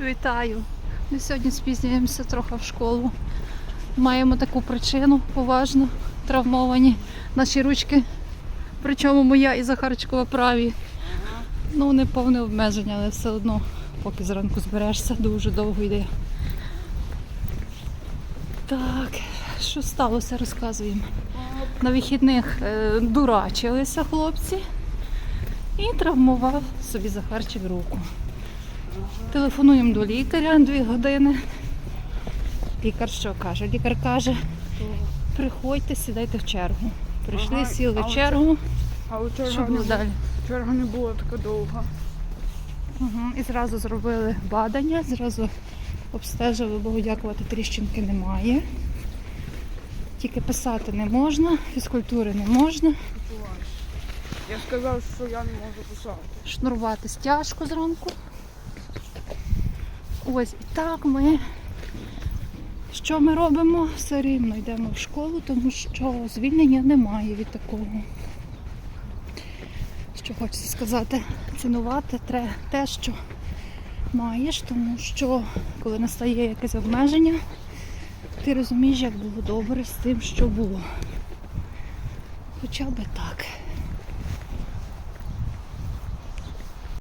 Вітаю. Ми сьогодні спізнюємося трохи в школу. Маємо таку причину поважну, травмовані наші ручки. Причому моя і Захарчикова праві. Ну, не повне обмеження, але все одно, поки зранку зберешся, дуже довго йде. Так, що сталося, розказуємо. На вихідних е, дурачилися хлопці і травмував собі Захарчик руку. Телефонуємо до лікаря дві години. Лікар що каже? Лікар каже, приходьте, сідайте в чергу. Прийшли, Ага, сіли в чергу. А у Що черга, було не, далі? черга не була така довга. Угу. І зразу зробили бадання, зразу обстежили, Богу дякувати, тріщинки немає. Тільки писати не можна, фізкультури не можна, Я сказав, що я не можу писати. шнурувати тяжко зранку. Ось і так ми. Що ми робимо? Все рівно йдемо в школу, тому що звільнення немає від такого. Що хочеться сказати, цінувати те, що маєш, тому що коли настає якесь обмеження, ти розумієш, як було добре з тим, що було. Хоча би так.